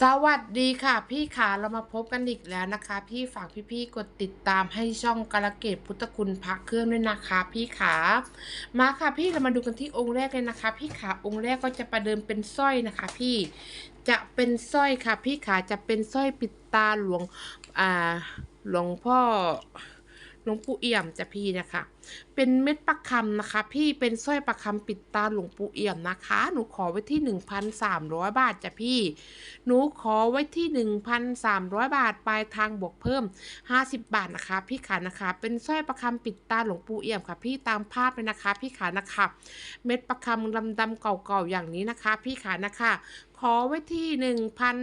สวัสดีค่ะ พี่ขาเรามาพบกันอีกแล้วนะคะ พี่ฝากพี่ๆกดติดตามให้ช่องกาลเกตพุทธคุณพระเครื่องด้วยนะคะ พี่ขามาค่ะพี่เรามาดูกันที่องค์แรกเลยนะคะ พี่ขาองค์แรกก็จะประเดิมเป็นสร้อยนะคะ พี่จะเป็นสร้อยค่ะ พี่ขาจะเป็นสร้อยปิดตาหลวงอ่าหลวงพ่อ หลวงปู่เอี่ยมจะพี่นะคะ เป็นเม็ดประคำนะคะ พี่เป็นสร้อยประคำปิดตาหลวงปู่เอี่ยมนะคะ หนูขอไว้ที่ 1,300 บาทจ้ะพี่ หนูขอไว้ที่ 1,300 บาทปลายทางบวกเพิ่ม 50 บาทนะคะ พี่ขานะคะ เป็นสร้อยประคำปิดตาหลวงปู่เอี่ยมค่ะ พี่ตามภาพเลยนะคะ พี่ขานะคะ เม็ดประคำดำดำๆเก่าๆอย่างนี้นะคะ พี่ขานะคะ ขอไว้ที่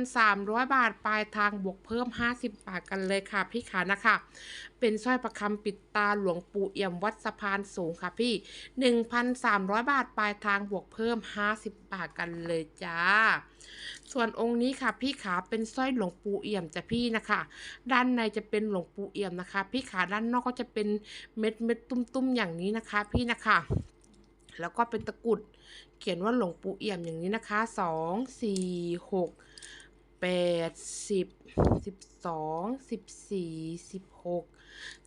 1,300 บาท ปลายทางบวกเพิ่ม 50 บาทกันเลยค่ะ พี่ขานะคะ เป็นสร้อยประคำปิดตาหลวงปู่เอี่ยมวัดสะพานสูงค่ะพี่ 1,300 บาท ปลายทางบวกเพิ่ม 50 บาทกันเลยจ้า ส่วนองค์นี้ค่ะ พี่ขาเป็นสร้อยหลวงปู่เอี่ยมจ้ะพี่นะคะ ด้านในจะเป็นหลวงปู่เอี่ยมนะคะ พี่ขาด้านนอกก็จะเป็นเม็ดเม็ดตุ้มๆอย่างนี้นะคะ พี่นะคะ แล้วก็เป็นตะกุด เขียนว่าหลวงปู่เอี่ยมอย่างนี้นะคะสองสี่หกแปดสิบสิบสองสิบสี่สิบหก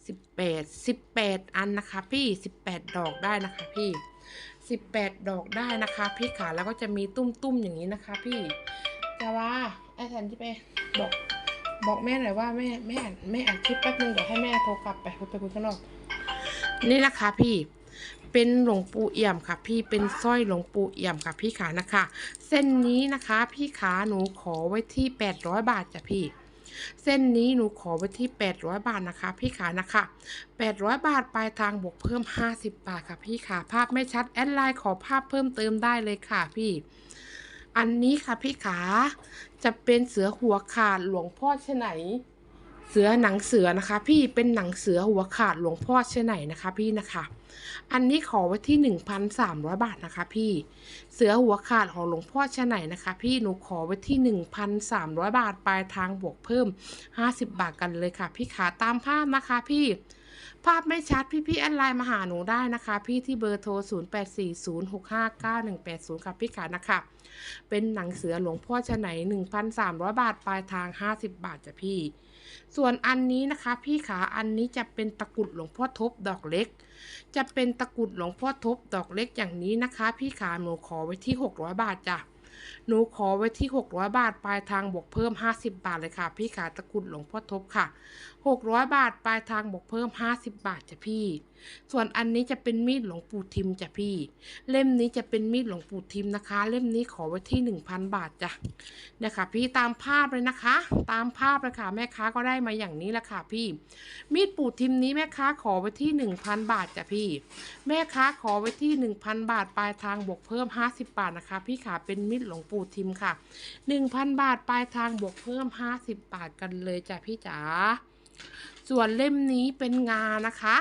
สิบแปดสิบแปดอันนะคะพี่สิบแปดดอกได้นะคะพี่สิบแปดดอกได้นะคะ พี่ขาแล้วก็จะมีตุ้มๆอย่างนี้นะคะ พี่จะว่าไอ้แทนที่ไปบอกบอกแม่หน่อยว่าแม่แม่แม่อัดคลิปแป๊บนึงเดี๋ยวให้แม่โทรกลับไปไปคุยข้างนอกนี่นะคะพี่ เป็นหลวงปู่เอี่ยมค่ะ พี่เป็นสร้อยหลวงปู่เอี่ยมค่ะพี่ขานะคะ เส้นนี้นะคะ พี่ขาหนูขอไว้ที่ 800 บาทจ้ะพี่ เส้นนี้หนูขอไว้ที่ 800 บาทนะคะ พี่ขานะคะ 800 บาทปลายทางบวกเพิ่ม 50 บาทค่ะพี่ขาภาพไม่ชัดแอดไลน์ขอภาพเพิ่มเติมได้เลยค่ะพี่อันนี้ค่ะพี่ขาจะเป็นเสือหัวขาดหลวงพ่อเชไหน เสือหนังเสือนะคะ พี่เป็นหนังเสือหัวขาดหลวงพ่อเช่นไหนนะคะพี่นะคะ อันนี้ขอไว้ที่ 1,300 บาทนะคะพี่ เสือหัวขาดของหลวงพ่อเชะไหนนะคะ พี่หนูขอไว้ที่ 1,300 บาทปลายทางบวกเพิ่ม 50 บาทกันเลยค่ะ พี่ขาตามภาพนะคะพี่ภาพไม่ชัดพี่พี่ๆแอดไลน์มาหาหนูได้นะคะ พี่ที่เบอร์โทร 0840659180 ค่ะพี่ขานะคะ เป็นหนังเสือหลวงพ่อชะไหน 1,300 บาท ปลายทาง 50 บาทจ้ะพี่ ส่วนอันนี้นะคะพี่ขาอันนี้จะเป็นตะกรุดหลวงพ่อทบดอกเล็ก จะเป็นตะกรุดหลวงพ่อทบดอกเล็กอย่างนี้นะคะ พี่ขาหนูขอไว้ที่ 600 บาทจ้ะหนูขอไว้ที่ 600 บาท ปลายทางบวกเพิ่ม 50 บาทเลยค่ะ พี่ขาตะกรุดหลวงพ่อทบค่ะ 600 บาท ปลายทางบวกเพิ่ม 50 บาทจ้ะพี่ส่วนอันนี้จะเป็นมีดหลวงปู่ทิมจ้ะพี่ เล่มนี้จะเป็นมีดหลวงปู่ทิมนะคะ เล่มนี้ขอไว้ที่1,000บาทจ้ะเนี่ยค่ะ พี่ตามภาพเลยนะคะ ตามภาพเลยค่ะแม่ค้าก็ได้มาอย่างนี้ละค่ะพี่ มีดปู่ทิมนี้แม่ค้าขอไว้ที่1,000บาทจ้ะพี่ แม่ค้าขอไว้ที่1,000บาทปลายทางบวกเพิ่ม50บบาทนะคะ พี่ขาเป็นมีดหลวงปู่ทิมค่ะ1,000บาทปลายทางบวกเพิ่ม50บาทกันเลยจ้ะพี่จ๋าส่วนเล่มนี้เป็นงานะคะ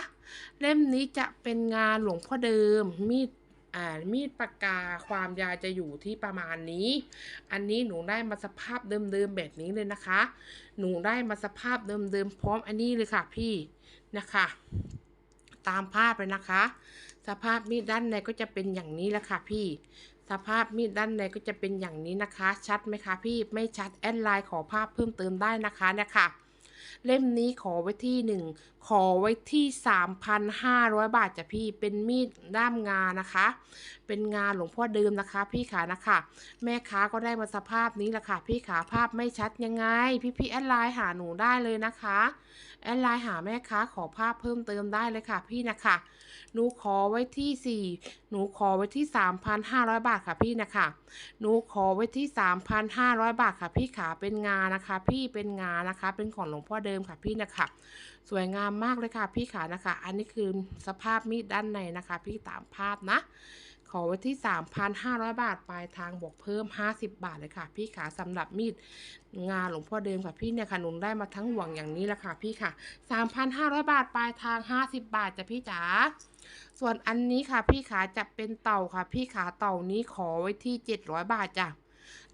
เล่มนี้จะเป็นงานหลวงพ่อเดิมมีดอ่ามีดปากกาความยาวจะอยู่ที่ประมาณนี้ อันนี้หนูได้มาสภาพเดิมๆแบบนี้เลยนะคะ หนูได้มาสภาพเดิมๆพร้อมอันนี้เลยค่ะพี่นะคะ ตามภาพเลยนะคะ สภาพมีดด้านในก็จะเป็นอย่างนี้แหละค่ะพี่ สภาพมีดด้านในก็จะเป็นอย่างนี้นะคะ ชัดไหมคะพี่ไม่ชัดแอดไลน์ขอภาพเพิ่มเติมได้นะคะเนี่ยค่ะ เล่มนี้ขอไว้ที่หนึ่งขอไว้ที่สามพันห้าร้อยบาทจ้ะพี่เป็นมีดด้ามงานะคะ เป็นงาหลวงพ่อเดิมนะคะ พี่ขานะคะ แม่ค้าก็ได้มาสภาพนี้แหละค่ะ พี่ขาภาพไม่ชัดยังไง พี่พี่แอดไลน์หาหนูได้เลยนะคะ แอดไลน์หาแม่ค้าขอภาพเพิ่มเติมได้เลยค่ะพี่นะคะ หนูขอไว้ที่สี่หนูขอไว้ที่สามพันห้าร้อยบาทค่ะพี่นะคะ หนูขอไว้ที่สามพันห้าร้อยบาทค่ะพี่ขาเป็นงานะคะ พี่เป็นงานะคะ เป็นของหลวงพ่อเดิมค่ะพี่นะคะ สวยงามมากเลยค่ะพี่ขานะคะ อันนี้คือสภาพมีดด้านในนะคะ พี่ตามภาพนะ อไว้ที่ 3,500 บาท ปลายทางบวกเพิ่ม 50 บาทเลยค่ะ พี่ขาสำหรับมีดงานหลวงพ่อเดิมค่ะพี่เนี่ยค่ะหนุนได้มาทั้งห่วงอย่างนี้แหละค่ะพี่ค่ะ 3,500 บาท ปลายทาง 50 บาทจ้ะพี่จ๋าส่วนอันนี้ค่ะ พี่ขาจะเป็นเต่าค่ะ พี่ขาเต่านี้ขอไว้ที่ 700 บาทจ้ะ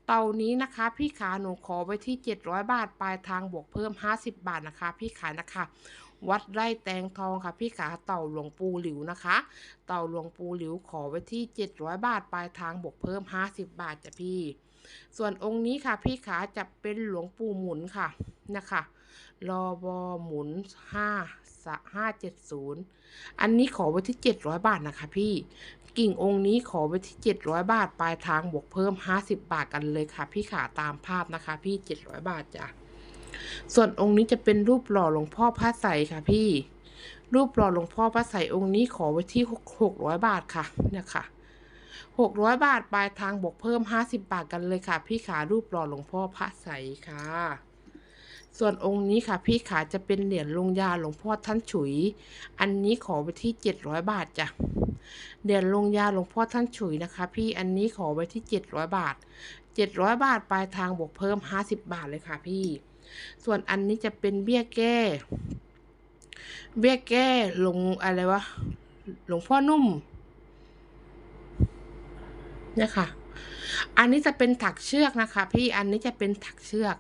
เต่านี้นะคะพี่ขาหนูขอไว้ที่ 700 บาท ปลายทางบวกเพิ่ม 50 บาทนะคะ พี่ขานะคะ วัดไร่แตงทองค่ะพี่ขาเต่าหลวงปูหลิวนะคะ เต่าหลวงปูหลิวขอไว้ที่ 700 บาทปลายทางบวกเพิ่ม 50 บาทจ้ะพี่ ส่วนองค์นี้ค่ะพี่ขาจะเป็นหลวงปู่หมุนค่ะนะคะรอบอหมุนห้าห้าเจ็ดศูนย์อันนี้ขอไว้ที่เจ็ดร้อยบาทนะคะพี่ กิ่งองค์นี้ขอไว้ที่เจ็ดร้อยบาท ปลายทางบวกเพิ่มห้าสิบบาทกันเลยค่ะ พี่ขาตามภาพนะคะ พี่เจ็ดร้อยบาทจ้ะ ส่วนองค์นี้จะเป็นรูปหล่อหลวงพ่อพระใสค่ะพี่ รูปหล่อหลวงพ่อพระใสองค์นี้ขอไว้ที่หกร้อยบาทค่ะ เนี่ยค่ะหกร้อยบาทปลายทางบวกเพิ่มห้าสิบบาทกันเลยค่ะ พี่ขารูปหล่อหลวงพ่อพระใสค่ะส่วนองค์นี้ค่ะ พี่ขาจะเป็นเหรียญลงยาหลวงพ่อท่านฉุย อันนี้ขอไว้ที่เจ็ดร้อยบาทจ้ะเหรียญลงยาหลวงพ่อท่านฉุยนะคะ พี่อันนี้ขอไว้ที่เจ็ดร้อยบาทเจ็ดร้อยบาทปลายทางบวกเพิ่มห้าสิบบาทเลยค่ะพี่ ส่วนอันนี้จะเป็นเบี้ยแก้ เบี้ยแก้หลวงอะไรวะ หลวงพ่อนุ่มเนี่ยค่ะ อันนี้จะเป็นถักเชือกนะคะ พี่ อันนี้จะเป็นถักเชือก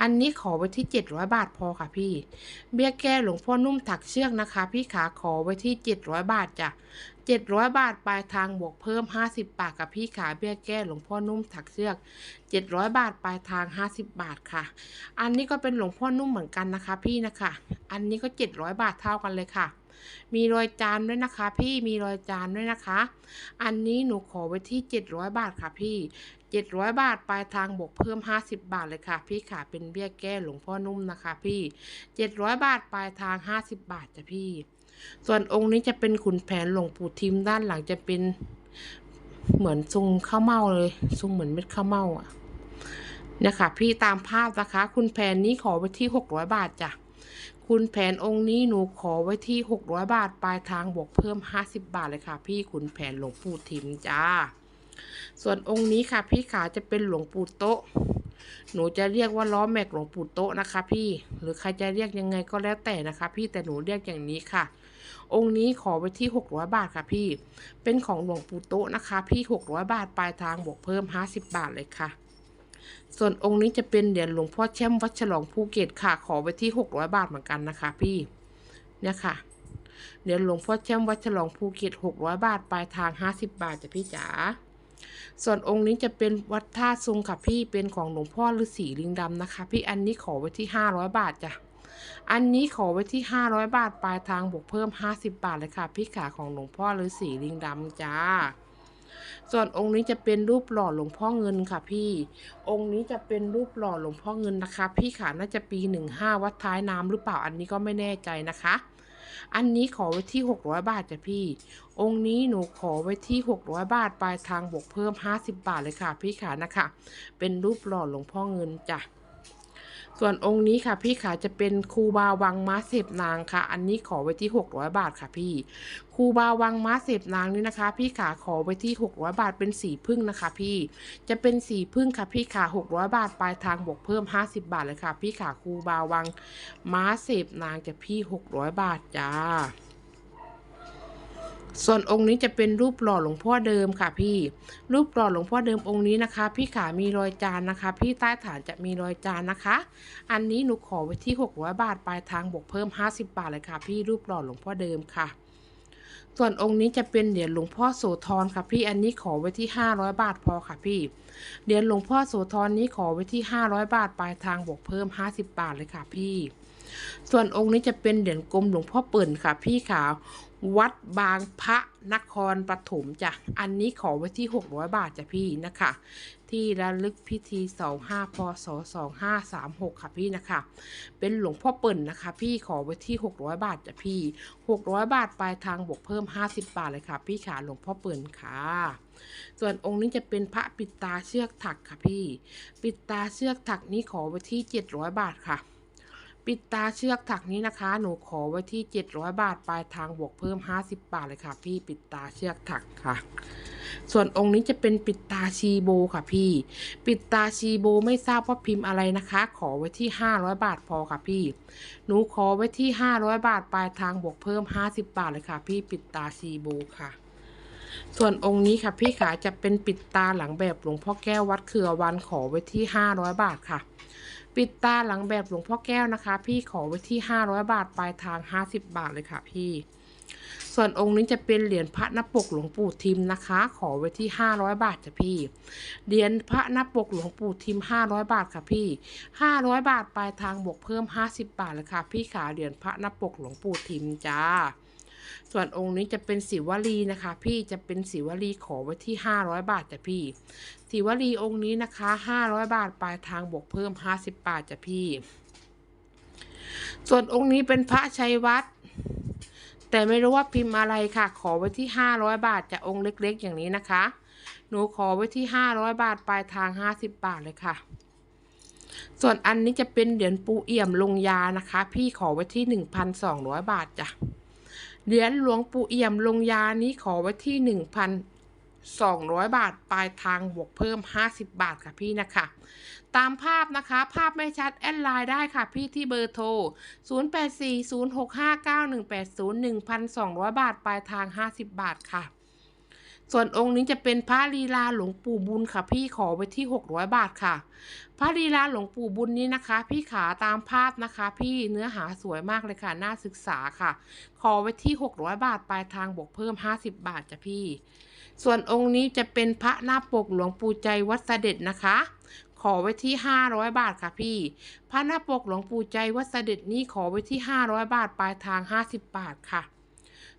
อันนี้ขอไว้ที่เจ็ดร้อยบาทพอค่ะพี่ เบี้ยแก้หลวงพ่อนุ่มถักเชือกนะคะ พี่ขาขอไว้ที่เจ็ดร้อยบาทจ้ะเจ็ดร้อยบาทปลายทางบวกเพิ่มห้าสิบบาทกับพี่ขาเบี้ยแก้หลวงพ่อนุ่มถักเชือกเจ็ดร้อยบาทปลายทางห้าสิบบาทค่ะ อันนี้ก็เป็นหลวงพ่อนุ่มเหมือนกันนะคะ พี่นะคะ อันนี้ก็เจ็ดร้อยบาทเท่ากันเลยค่ะ มีรอยจานด้วยนะคะ พี่มีรอยจานด้วยนะคะ อันนี้หนูขอไว้ที่เจ็ดร้อยบาทค่ะพี่เจ็ดร้อยบาทปลายทางบวกเพิ่มห้าสิบบาทเลยค่ะ พี่ขาเป็นเบี้ยแก้หลวงพ่อนุ่มนะคะ พี่เจ็ดร้อยบาทปลายทางห้าสิบบาทจ้ะพี่ ส่วนองค์นี้จะเป็นขุนแผนหลวงปู่ทิมด้านหลังจะเป็นเหมือนทรงข้าวเม่าเลยทรงเหมือนเม็ดข้าวเม่าอะเนี่ยค่ะพี่ตามภาพนะคะ คุณแผนนี้ขอไว้ที่หกร้อยบาทจ้ะ คุณแผนองค์นี้หนูขอไว้ที่หกร้อยบาท ปลายทางบวกเพิ่มห้าสิบบาทเลยค่ะ พี่ขุนแผนหลวงปู่ทิมจ้า ส่วนองค์นี้ค่ะ พี่ขาจะเป็นหลวงปู่โต๊ะ หนูจะเรียกว่าล้อแม็กหลวงปู่โต๊ะนะคะ พี่ หรือใครจะเรียกยังไงก็แล้วแต่นะคะ พี่แต่หนูเรียกอย่างนี้ค่ะ องค์นี้ขอไว้ที่หกร้อยบาทค่ะพี่ เป็นของหลวงปู่โต๊ะนะคะ พี่หกร้อยบาทปลายทางบวกเพิ่มห้าสิบบาทเลยค่ะ ส่วนองค์นี้จะเป็นเหรียญหลวงพ่อแช่มวัดฉลองภูเก็ตค่ะ ขอไว้ที่หกร้อยบาทเหมือนกันนะคะ พี่เนี่ยค่ะเหรียญหลวงพ่อแช่มวัดฉลองภูเก็ตหกร้อยบาท ปลายทางห้าสิบบาทจ้ะพี่จ๋าส่วนองค์นี้จะเป็นวัดท่าซุงค่ะพี่เป็นของหลวงพ่อฤาษีลิงดำนะคะ พี่อันนี้ขอไว้ที่ห้าร้อยบาทจ้ะอันนี้ขอไว้ที่ห้าร้อยบาท ปลายทางบวกเพิ่มห้าสิบบาทเลยค่ะ พี่ขาของหลวงพ่อฤาษีลิงดำจ้า ส่วนองค์นี้จะเป็นรูปหล่อหลวงพ่อเงินค่ะพี่ องค์นี้จะเป็นรูปหล่อหลวงพ่อเงินนะคะ พี่ขาน่าจะปีหนึ่งห้าวัดท้ายน้ำหรือเปล่าอันนี้ก็ไม่แน่ใจนะคะ อันนี้ขอไว้ที่หกร้อยบาทจ้ะพี่ องค์นี้หนูขอไว้ที่หกร้อยบาทปลายทางบวกเพิ่มห้าสิบบาทเลยค่ะ พี่ขานะคะ เป็นรูปหล่อหลวงพ่อเงินจ้ะ ส่วนองค์นี้ค่ะพี่ขาจะเป็นครูบาวังม้าเสพนางค่ะ อันนี้ขอไว้ที่หกร้อยบาทค่ะพี่ครูบาวังม้าเสพนางนี่นะคะ พี่ขาขอไว้ที่หกร้อยบาทเป็นสีพึ่งนะคะ พี่จะเป็นสีพึ่งค่ะพี่ขาหกร้อยบาทปลายทางบวกเพิ่มห้าสิบบาทเลยค่ะ พี่ขาครูบาวังม้าเสพนางจะพี่หกร้อยบาทจ้า ส่วนองค์นี้จะเป็นรูปหล่อหลวงพ่อเดิมค่ะพี่ รูปหล่อหลวงพ่อเดิมองค์นี้นะคะ พี่ขามีรอยจานนะคะ พี่ใต้ฐานจะมีรอยจานนะคะ อันนี้หนูขอไว้ที่ 600 บาทปลายทางบวกเพิ่ม 50 บาทเลยค่ะ พี่รูปหล่อหลวงพ่อเดิมค่ะ ส่วนองค์นี้จะเป็นเหรียญหลวงพ่อโสธรค่ะพี่อันนี้ขอไว้ที่ 500 บาทพอค่ะพี่เหรียญหลวงพ่อโสธรนี้ขอไว้ที่ 500 บาทปลายทางบวกเพิ่ม 50 บาทเลยค่ะพี่ ส่วนองค์นี้จะเป็นเหรียญกลมหลวงพ่อเปิ่นค่ะ พี่ขาว วัดบางพระนครปฐมจ้ะ อันนี้ขอไว้ที่ 600 บาทจ้ะพี่นะคะ ที่ระลึกพิธี 25พศ2536 ค่ะพี่นะคะ เป็นหลวงพ่อเปิ่นนะคะ พี่ขอไว้ที่ 600 บาทจ้ะพี่ 600 บาทปลายทางบวกเพิ่ม 50 บาทเลยค่ะ พี่ขาหลวงพ่อเปิ่นค่ะส่วนองค์นี้จะเป็นพระปิดตาเชือกถักค่ะพี่ ปิดตาเชือกถักนี้ขอไว้ที่ 700 บาทค่ะ ปิดตาเชือกถักนี้นะคะ หนูขอไว้ที่ 700 บาท ปลายทางบวกเพิ่ม 50 บาทเลยค่ะ พี่ปิดตาเชือกถักค่ะ ส่วนองค์นี้จะเป็นปิดตาชีโบค่ะพี่ ปิดตาชีโบไม่ทราบว่าพิมพ์อะไรนะคะ ขอไว้ที่ 500 บาทพอค่ะพี่ หนูขอไว้ที่ 500 บาท ปลายทางบวกเพิ่ม 50 บาทเลยค่ะ พี่ปิดตาชีโบค่ะส่วนองค์นี้ค่ะพี่ขาจะเป็นปิดตาหลังแบบหลวงพ่อแก้ววัดเขือวันขอไว้ที่ 500 บาทค่ะ ปิดตาหลังแบบหลวงพ่อแก้วนะคะ พี่ขอไว้ที่ 500 บาท ปลายทาง 50 บาทเลยค่ะพี่ ส่วนองค์นี้จะเป็นเหรียญพระนปกหลวงปู่ทิมนะคะ ขอไว้ที่ 500 บาทจ้ะพี่ เหรียญพระนปกหลวงปู่ทิม 500 บาทค่ะพี่ 500 บาทปลายทางบวกเพิ่ม 50 บาทเลยค่ะ พี่ขาเหรียญพระนปกหลวงปู่ทิมจ้าส่วนองค์นี้จะเป็นศิวลีนะคะ พี่จะเป็นศิวลีขอไว้ที่ 500 บาทจ้ะพี่ ศิวลีองค์นี้นะคะ500บาทปลายทางบวกเพิ่ม50บาทจ้ะพี่ ส่วนองค์นี้เป็นพระชัยวัดแต่ไม่รู้ว่าพิมพ์อะไรค่ะ ขอไว้ที่500บาทจะองค์เล็ก ๆ อย่างนี้นะคะ หนูขอไว้ที่500บาทปลายทาง50บาทเลยค่ะ ส่วนอันนี้จะเป็นเหรียญปูเอี่ยมลงยานะคะ พี่ขอไว้ที่1,200บาทจ้ะเหรียญหลวงปู่เอี่ยมลงยานี้ขอไว้ที่ 200 บาท ปลายทางบวกเพิ่ม 50 บาทค่ะพี่นะคะ ตามภาพนะคะ ภาพไม่ชัด แอดไลน์ได้ค่ะพี่ที่เบอร์โทร 0840659180 1,200 บาท ปลายทาง 50 บาทค่ะ ส่วนองค์นี้จะเป็นพระลีลาหลวงปู่บุญค่ะ พี่ขอไว้ที่ 600 บาทค่ะ พระลีลาหลวงปู่บุญนี้นะคะ พี่ขาตามภาพนะคะ พี่เนื้อหาสวยมากเลยค่ะ น่าศึกษาค่ะ ขอไว้ที่ 600 บาท ปลายทางบวกเพิ่ม 50 บาทจ้ะพี่ ส่วนองค์นี้จะเป็นพระหน้าปกหลวงปู่ใจวัดเสด็จนะคะ ขอไว้ที่ 500 บาทค่ะพี่ พระหน้าปกหลวงปู่ใจวัดเสด็จนี้ขอไว้ที่ 500 บาทปลายทาง 50 บาทค่ะ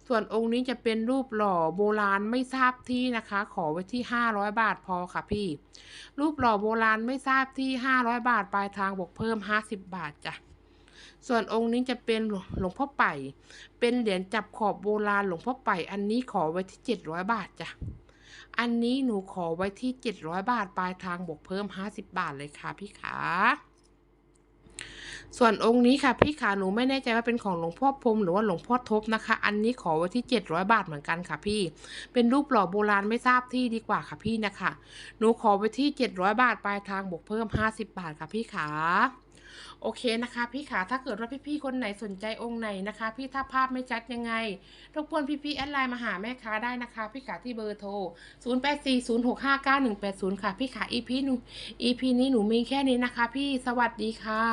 ส่วนองค์นี้จะเป็นรูปหล่อโบราณไม่ทราบที่นะคะ ขอไว้ที่ 500 บาทพอค่ะพี่ รูปหล่อโบราณไม่ทราบที่ 500 บาทปลายทางบวกเพิ่ม 50 บาทจ้ะ ส่วนองค์นี้จะเป็นหลวงพ่อไป่เป็นเหรียญจับขอบโบราณหลวงพ่อไป่อันนี้ขอไว้ที่700บาทจ้ะอันนี้หนูขอไว้ที่700บาทปลายทางบวกเพิ่ม50บาทเลยค่ะพี่ขาส่วนองค์นี้ค่ะพี่ขาหนูไม่แน่ใจว่าเป็นของหลวงพ่อพรมหรือว่าหลวงพ่อทบนะคะ อันนี้ขอไว้ที่ 700 บาทเหมือนกันค่ะพี่ เป็นรูปหล่อโบราณไม่ทราบที่ดีกว่าค่ะพี่นะคะ หนูขอไว้ที่ 700 บาทปลายทางบวกเพิ่ม 50 บาทค่ะพี่ขา โอเคนะคะ พี่ขาถ้าเกิดว่าพี่ๆคนไหนสนใจองค์ไหนนะคะ พี่ถ้าภาพไม่ชัดยังไงรบกวนพี่ๆแอดไลน์มาหาแม่ค้าได้นะคะ พี่ขาที่เบอร์โทร 0840659180 ค่ะ พี่ขา EP หนู EP นี้หนูมีแค่นี้นะคะ พี่สวัสดีค่ะ